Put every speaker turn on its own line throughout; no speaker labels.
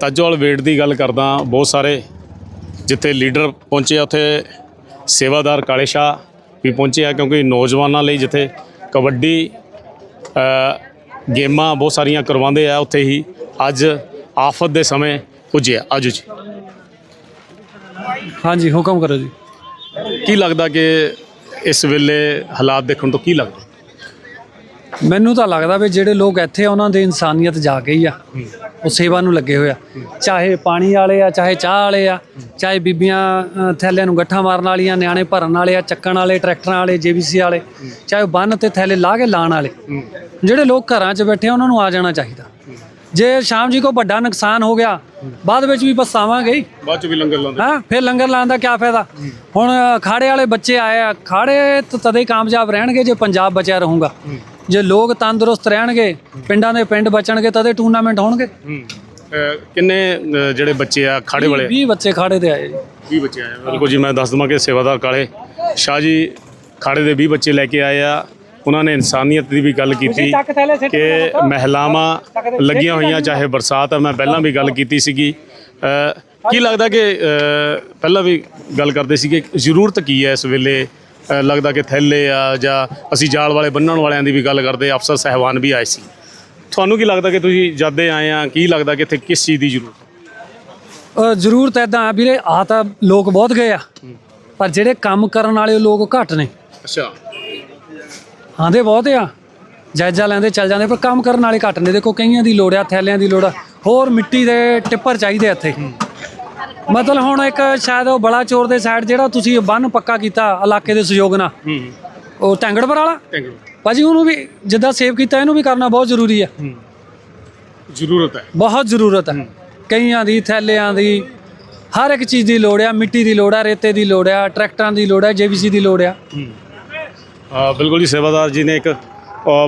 Tajowal wait ਦੀ ਗੱਲ ਕਰਦਾ ਬਹੁਤ ਸਾਰੇ ਜਿੱਥੇ ਲੀਡਰ ਪਹੁੰਚੇ ਆ, ਉੱਥੇ ਸੇਵਾਦਾਰ ਕਾਲੇ ਸ਼ਾਹ ਵੀ ਪਹੁੰਚੇ ਆ ਕਿਉਂਕਿ ਨੌਜਵਾਨਾਂ ਲਈ ਜਿੱਥੇ ਕਬੱਡੀ ਗੇਮਾਂ ਬਹੁਤ ਸਾਰੀਆਂ ਕਰਵਾਉਂਦੇ ਆ ਉੱਥੇ ਹੀ ਅੱਜ ਆਫਤ ਦੇ ਸਮੇਂ ਪੁੱਜੇ ਆ। ਆਜੋ ਜੀ।
ਹਾਂਜੀ ਹੁਕਮ ਕਰੋ ਜੀ।
ਕੀ ਲੱਗਦਾ ਕਿ ਇਸ ਵੇਲੇ ਹਾਲਾਤ ਦੇਖਣ ਤੋਂ ਕੀ ਲੱਗਦਾ?
ਮੈਨੂੰ ਤਾਂ ਲੱਗਦਾ ਵੀ ਜਿਹੜੇ ਲੋਕ ਇੱਥੇ ਆ ਉਹਨਾਂ ਦੇ ਇਨਸਾਨੀਅਤ ਜਾ ਗਈ ਆ। ਉਹ ਸੇਵਾ ਨੂੰ ਲੱਗੇ ਹੋਏ ਆ। ਚਾਹੇ ਪਾਣੀ ਵਾਲੇ ਆ ਚਾਹੇ ਚਾਹ ਵਾਲੇ ਆ ਚਾਹੇ ਬੀਬੀਆਂ ਅ, ਥੈਲਿਆਂ ਨੂੰ ਗੱਠਾਂ ਮਾਰਨ ਵਾਲੀਆਂ ਨਿਆਣੇ ਭਰਨ ਵਾਲੇ ਆ ਚੱਕਣ ਵਾਲੇ ਟਰੈਕਟਰਾਂ ਵਾਲੇ ਜੀਬੀਸੀ ਵਾਲੇ ਚਾਹੇ ਉਹ ਬੰਨ ਤੇ ਥੈਲੇ ਲਾ ਕੇ ਲਾਣ ਵਾਲੇ। ਜਿਹੜੇ ਲੋਕ ਘਰਾਂ 'ਚ ਬੈਠੇ ਆ ਉਹਨਾਂ ਨੂੰ ਆ ਜਾਣਾ ਚਾਹੀਦਾ। ਜੇ ਸ਼ਾਮ ਜੀ ਕੋ ਵੱਡਾ ਨੁਕਸਾਨ ਹੋ ਗਿਆ ਬਾਅਦ ਵਿੱਚ ਵੀ ਪਛਤਾਵਾਂਗੇ ਹੀ।
ਬਾਅਦ ਚ ਵੀ ਲੰਗਰ ਲਾਉਂਦੇ।
ਹਾਂ ਫਿਰ ਲੰਗਰ ਲਾਉਣ ਦਾ ਕੀ ਫਾਇਦਾ? ਹੁਣ ਖਾੜੇ ਵਾਲੇ ਬੱਚੇ ਆਏ ਆ ਖਾੜੇ ਤਾਂ ਤਦੇ ਕਾਮਯਾਬ ਰਹਿਣਗੇ ਜੇ ਪੰਜਾਬ ਬਚਿਆ ਰਹੂਗਾ। ਜੇ ਲੋਕ ਤੰਦਰੁਸਤ ਰਹਿਣਗੇ ਪਿੰਡਾਂ ਦੇ ਪਿੰਡ ਬਚਣਗੇ ਤਦੇ ਟੂਰਨਾਮੈਂਟ ਹੋਣਗੇ।
ਕਿੰਨੇ ਅ, ਜਿਹੜੇ ਬੱਚੇ ਆ ਖਾੜੇ ਵਾਲੇ?
20 ਬੱਚੇ ਖਾੜੇ ਤੇ ਆਏ। ਜੀ
20 ਬੱਚੇ ਆਏ ਆ। ਬਿਲਕੁਲ ਜੀ ਮੈਂ ਦੱਸ ਦਵਾਂ ਕਿ ਸੇਵਾਦਾਰ ਕਾਲੇ ਸ਼ਾਹ ਜੀ ਖਾੜੇ ਦੇ 20 ਬੱਚੇ ਲੈ ਕੇ ਆਏ ਆ। ਉਹਨਾਂ ਨੇ ਇਨਸਾਨੀਅਤ ਦੀ ਵੀ ਗੱਲ ਕੀਤੀ ਕਿ ਮਹਿਲਾਵਾਂ ਲੱਗੀਆਂ ਹੋਈਆਂ ਚਾਹੇ ਬਰਸਾਤ ਆ ਮੈਂ ਪਹਿਲਾਂ ਵੀ ਗੱਲ ਕੀਤੀ ਸੀਗੀ। ਅ, ਕੀ ਲੱਗਦਾ ਕਿ ਅ, ਪਹਿਲਾਂ ਵੀ ਗੱਲ ਕਰਦੇ ਸੀਗੇ ਜ਼ਰੂਰਤ ਕੀ ਹੈ ਇਸ ਵੇਲੇ ਅ, ਲੱਗਦਾ ਕਿ ਥੈਲੇ ਆ ਜਾਂ ਅਸੀਂ ਜਾਲ ਵਾਲੇ ਬੰਨਣ ਵਾਲਿਆਂ ਦੀ ਵੀ ਗੱਲ ਕਰਦੇ ਅਫਸਰ ਸਹਿਬਾਨ ਵੀ ਆਏ ਸੀ। ਤੁਹਾਨੂੰ ਕੀ ਲੱਗਦਾ ਕਿ ਤੁਸੀਂ ਜਦ ਦੇ ਆਏ ਆ? ਕੀ ਲੱਗਦਾ ਕਿ ਇੱਥੇ ਕਿਸ ਚੀਜ਼ ਦੀ ਜ਼ਰੂਰਤ
ਅ, ਜ਼ਰੂਰਤ ਐਦਾਂ ਆ ਵੀਰੇ ਆ ਤਾਂ ਲੋਕ ਬਹੁਤ ਗਏ ਆ। ਪਰ ਜਿਹੜੇ ਕੰਮ ਕਰਨ ਵਾਲੇ ਲੋਕ ਘੱਟ ਨੇ।
ਅੱਛਾ।
ਆਂਦੇ ਬਹੁਤ ਆ। ਜਾਇਜ਼ਾ ਲੈਂਦੇ ਚੱਲ ਜਾਂਦੇ ਪਰ ਕੰਮ ਕਰਨ ਵਾਲੇ ਘੱਟ ਨੇ। ਦੇਖੋ ਕਈਆਂ ਦੀ ਲੋੜ ਆ ਥੈਲਿਆਂ ਦੀ ਲੋੜ ਆ। ਹੋਰ ਮਿੱਟੀ ਦੇ ਟਿੱਪਰ ਚਾਹੀਦੇ ਆ ਇੱਥੇ। ਮਤਲਬ ਹੁਣ ਇੱਕ ਸ਼ਾਇਦ ਉਹ ਬੜਾ ਚੋਰ ਦੇ ਸਾਈਡ ਜਿਹੜਾ ਤੁਸੀਂ ਬੰਨ ਪੱਕਾ ਕੀਤਾ ਇਲਾਕੇ ਦੇ ਸਹਿਯੋਗ ਨਾਲ।
ਹੂੰ
ਉਹ ਟੈਂਗੜਪੁਰ ਵਾਲਾ?
ਯੂ
ਭਾਜੀ ਉਹਨੂੰ ਵੀ ਜਿੱਦਾਂ ਸੇਵ ਕੀਤਾ ਇਹਨੂੰ ਵੀ ਕਰਨਾ ਬਹੁਤ ਜ਼ਰੂਰੀ ਆ।
ਜ਼ਰੂਰਤ ਹੈ।
ਬਹੁਤ ਜ਼ਰੂਰਤ ਹੈ। ਕਈਆਂ ਦੀ ਥੈਲਿਆਂ ਦੀ ਹਰ ਇੱਕ ਚੀਜ਼ ਦੀ ਲੋੜ ਆ ਮਿੱਟੀ ਦੀ ਲੋੜ ਆ ਰੇਤੇ ਦੀ ਲੋੜ ਆ ਟਰੈਕਟਰਾਂ ਦੀ ਲੋੜ ਆ ਜੀਬੀਸੀ ਦੀ ਲੋੜ ਆ।
ਹਾਂ। ਬਿਲਕੁਲ ਜੀ ਸੇਵਾਦਾਰ ਜੀ ਨੇ ਇੱਕ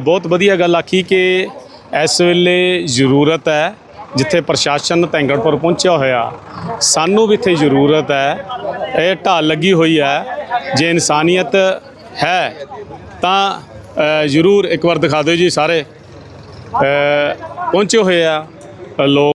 ਬਹੁਤ ਵਧੀਆ ਗੱਲ ਆਖੀ ਕਿ ਇਸ ਵੇਲੇ ਜ਼ਰੂਰਤ ਹੈ। ਜਿੱਥੇ ਪ੍ਰਸ਼ਾਸਨ ਤੈਂਗੜਪੁਰ ਪਹੁੰਚਿਆ ਹੋਇਆ, ਸਾਨੂੰ ਵੀ ਇੱਥੇ ਜ਼ਰੂਰਤ ਹੈ। ਇਹ ਢਾਲ ਲੱਗੀ ਹੋਈ ਹੈ। ਜੇ ਇਨਸਾਨੀਅਤ ਹੈ, ਤਾਂ ਜ਼ਰੂਰ ਇੱਕ ਵਾਰ ਦਿਖਾ ਦਿਓ ਜੀ ਸਾਰੇ। ਪਹੁੰਚੇ ਹੋਏ ਆ। ਲੋਕ